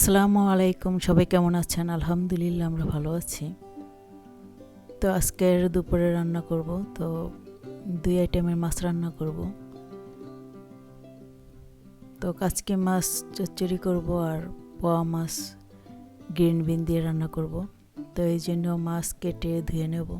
আসসালামু আলাইকুম, সবাই কেমন আছেন? আলহামদুলিল্লাহ, আমরা ভালো আছি। তো আজকের দুপুরে রান্না করব। তো দুই আইটেমের মাছ রান্না করব। তো কাচকি মাছ, চচ্চড়ি করব আর পোয়া মাছ, গ্রিন বিন দিয়ে রান্না করব। তো এই জন্য মাছ কেটে ধুয়ে নেব।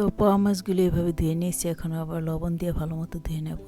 তো পোয়া মাছগুলি এভাবে ধুয়ে নিয়েছি এখন আবার লবণ দিয়ে ভালো মতো ধুয়ে নেব।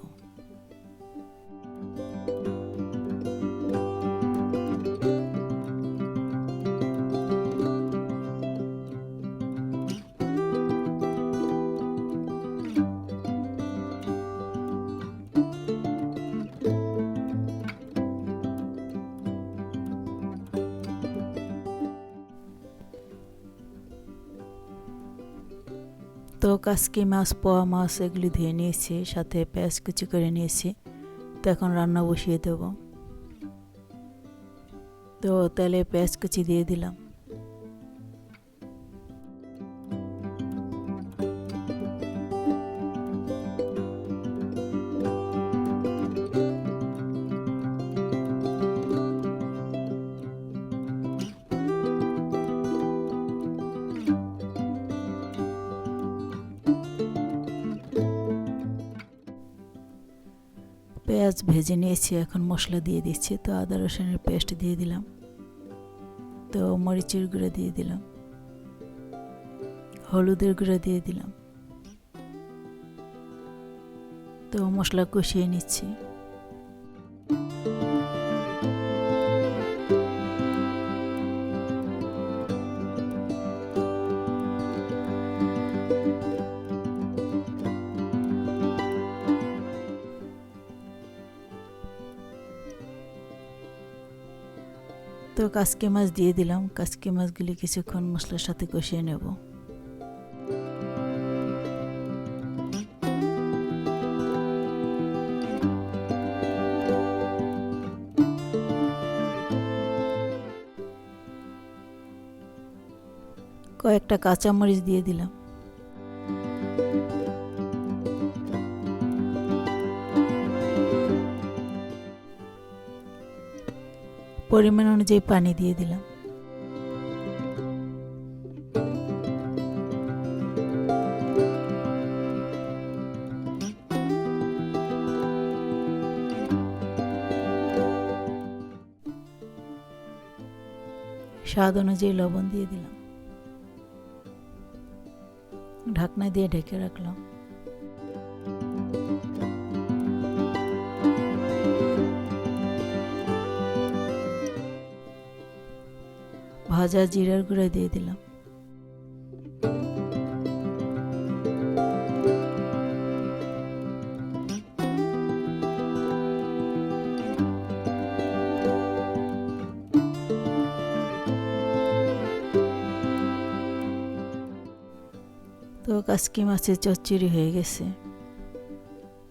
তো কাসকি মাছ, পোয়া মাছ এগুলি ধুয়ে নিয়েছি, সাথে পেঁয়াজ কুচি করে নিয়েছি। তো এখন রান্না বসিয়ে দেব। তো তেলে পেঁয়াজ কুচি দিয়ে দিলাম। পেঁয়াজ ভেজে নিয়েছি, এখন মশলা দিয়ে দিচ্ছি। তো আদা রসুনের পেস্ট দিয়ে দিলাম। তো মরিচের গুঁড়ো দিয়ে দিলাম। হলুদের গুঁড়ো দিয়ে দিলাম। তো মশলা কষিয়ে নিচ্ছি। কাসকি মাছ দিয়ে দিলাম। কাসকে মাছগুলি কিছুক্ষণ মশলার সাথে কষিয়ে নেব। কয়েকটা কাঁচামরিচ দিয়ে দিলাম। পরিমাণ অনুযায়ী পানি দিয়ে দিলাম। স্বাদ অনুযায়ী লবণ দিয়ে দিলাম। ঢাকনা দিয়ে ঢেকে রাখলাম। ভাজা জিরার গুঁড়া দিয়ে দিলাম। তো কাসকি মাছের চচ্চড়ি হয়ে গেছে।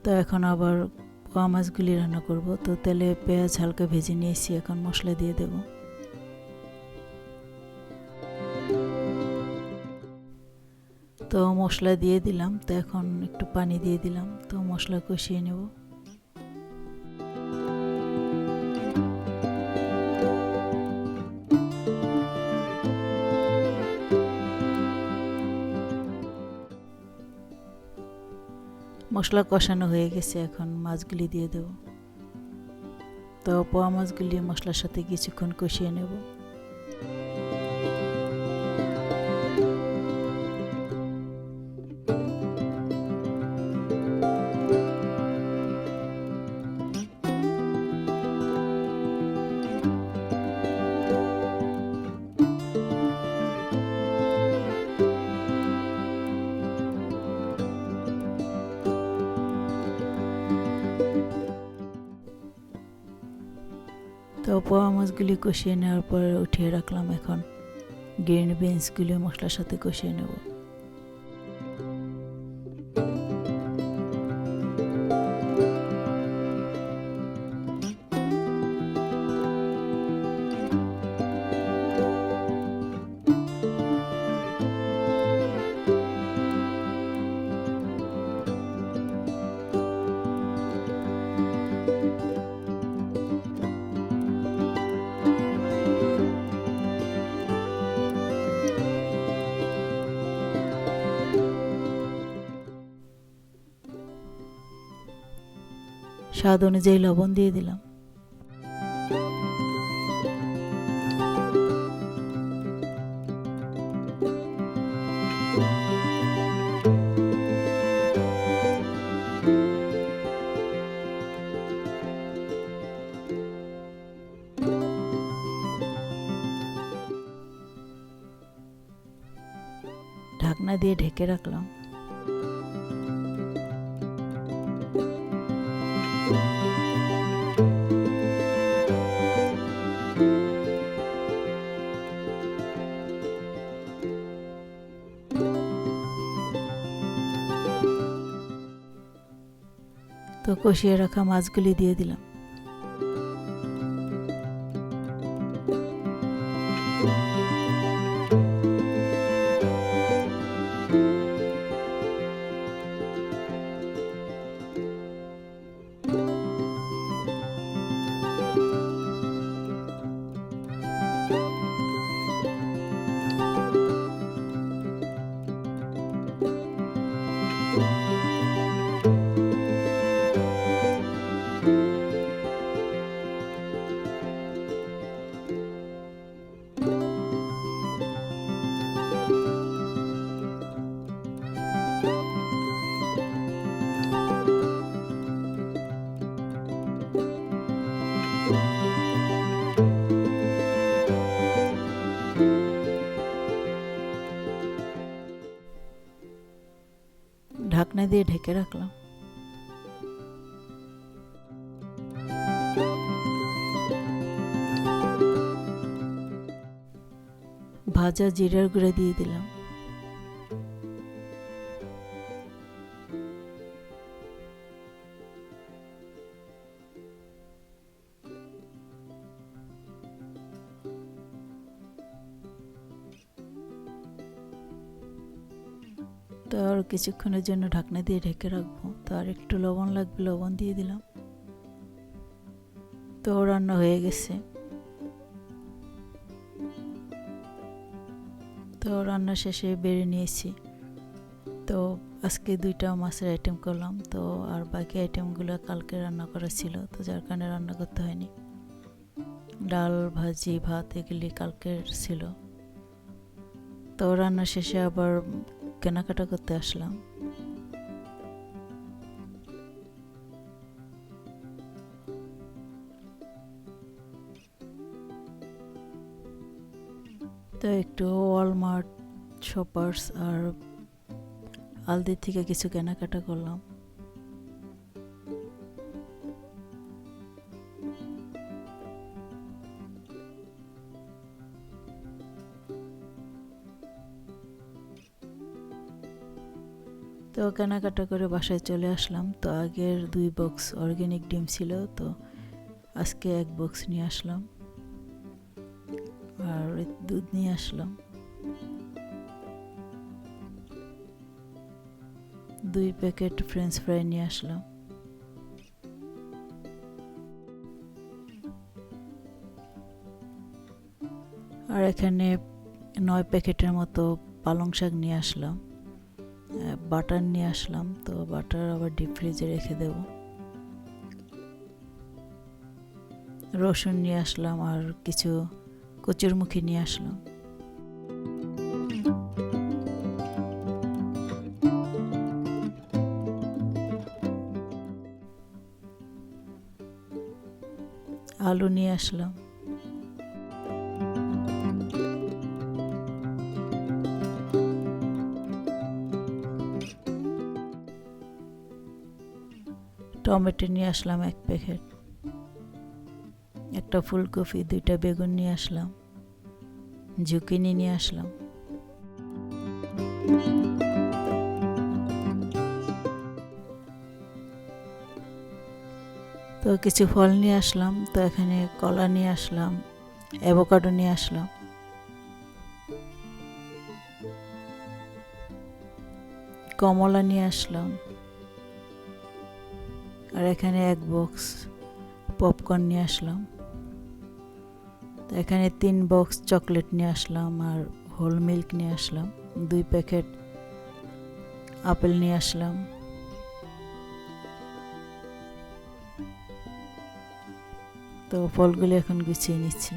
তো এখন আবার পোয়া মাছগুলি রান্না করব। তো তেলে পেঁয়াজ হালকা ভেজে নিয়েছি, এখন মশলা দিয়ে দেবো। তো মশলা দিয়ে দিলাম, তো এখন একটু পানি দিয়ে দিলাম, তো মশলা কষিয়ে নেব। মশলা কষানো হয়ে গেছে, এখন মাছগুলি দিয়ে দেব। তো পোয়া মাছগুলি মশলার সাথে কিছুক্ষণ কষিয়ে নেব। পোয়া মাছগুলি কষিয়ে নেওয়ার পরে উঠিয়ে রাখলাম এখন। গ্রিন বিনসগুলি মশলার সাথে কষিয়ে নেব। স্বাদ অনুযায়ী লবণ দিয়ে দিলাম। ঢাকনা দিয়ে ঢেকে রাখলাম। কষিয়ে রাখা মাছগুলি দিয়ে দিলাম। ঢাকনা দিয়ে ঢেকে রাখলাম ভাজা জিরার গুঁড়া দিয়ে দিলাম তো আর কিছুক্ষণের জন্য ঢাকনা দিয়ে ঢেকে রাখব। তো আর একটু লবণ লাগবে, লবণ দিয়ে দিলাম। তো রান্না হয়ে গেছে। তো রান্না শেষে বেড়ে নিয়েছি। তো আজকে দুইটা মাছের আইটেম করলাম। তো আর বাকি আইটেমগুলো কালকে রান্না করা ছিল। তো যার কারণে রান্না করতে হয়নি। ডাল, ভাজি, ভাত এগুলি কালকের ছিল। তো রান্না শেষে আবার কেনাকাটা করতে আসলাম। তো একটু ওয়ালমার্ট শপার্স আর আলদির থেকে কিছু কেনাকাটা করলাম। তো কেনাকাটা করে বাসায় চলে আসলাম। তো আগের দুই বক্স অর্গ্যানিক ডিম ছিল, তো আজকে এক বক্স নিয়ে আসলাম। আর দুধ নিয়ে আসলাম। দুই প্যাকেট ফ্রেঞ্চ ফ্রাই নিয়ে আসলাম। আর এখানে নয় প্যাকেটের মতো পালং শাক নিয়ে আসলাম। বাটার নিয়ে আসলাম, তো বাটার আবার ডিপ ফ্রিজে রেখে দেব। রসুন নিয়ে আসলাম আর কিছু কচুরমুখী নিয়ে আসলাম। আলু নিয়ে আসলাম। টমেটো নিয়ে আসলাম এক প্যাকেট। একটা ফুলকপি, দুইটা বেগুন নিয়ে আসলাম। ঝুঁকিনি নিয়ে আসলাম। তো কিছু ফল নিয়ে আসলাম, তো এখানে কলা নিয়ে আসলাম, অ্যাভোকাডো নিয়ে আসলাম। কমলা নিয়ে আসলাম। আর এখানে এক বক্স পপকর্ন নিয়ে আসলাম। তো এখানে তিন বক্স চকলেট নিয়ে আসলাম আর হোল মিল্ক নিয়ে আসলাম। দুই প্যাকেট আপেল নিয়ে আসলাম। তো ফলগুলো এখন গুছিয়ে নিচ্ছি।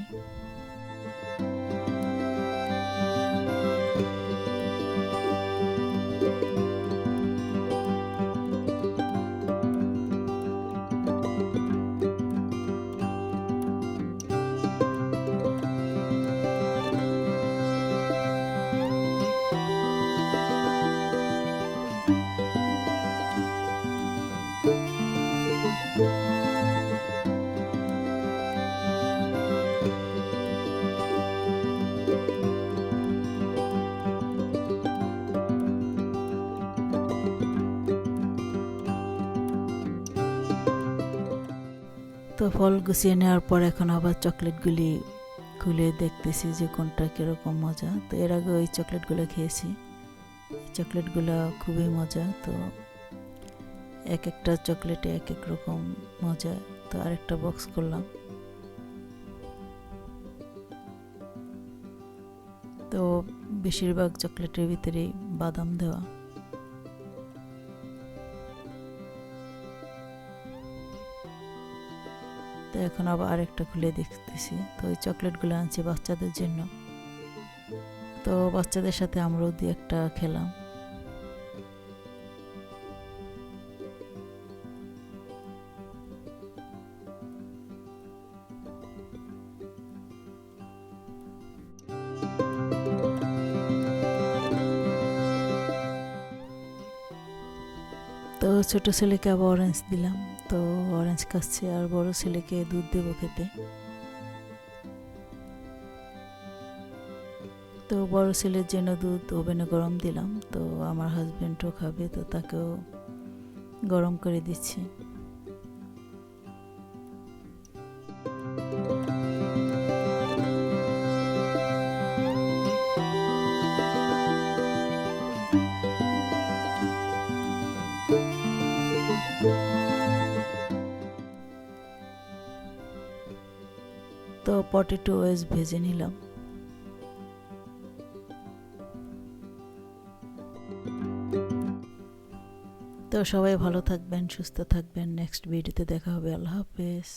তো ফল গুছিয়ে নেওয়ার পর এখন আবার চকলেটগুলি খুলে দেখতেছি যে কোনটা কীরকম মজা। তো এর আগে ওই চকলেটগুলো খেয়েছি। চকলেটগুলো খুবই মজা। তো এক একটা চকলেটে এক এক রকম মজা। তো আরেকটা বক্স করলাম তো বেশিরভাগ চকলেটের ভিতরেই বাদাম দেওয়া। তো এখন আবার আরেকটা খুলে দেখতেছি। তো ওই চকলেটগুলো আনছি বাচ্চাদের জন্য। তো বাচ্চাদের সাথে আমরাও দিয়ে একটা খেলাম। তো ছোট ছেলেকে আবার অরেঞ্জ দিলাম। তো অরেঞ্জ খাচ্ছে আর বড় ছেলেকে দুধ দেবো খেতে। তো বড় ছেলের জন্য দুধ ওভেনে গরম দিলাম, তো আমার হাজব্যান্ডও খাবে, তো তাকেও গরম করে দিচ্ছি। পটেটো ওয়েস ভেজে নিলাম। তো সবাই ভালো থাকবেন, সুস্থ থাকবেন। নেক্সট ভিডিওতে দেখা হবে। আল্লাহ হাফেজ।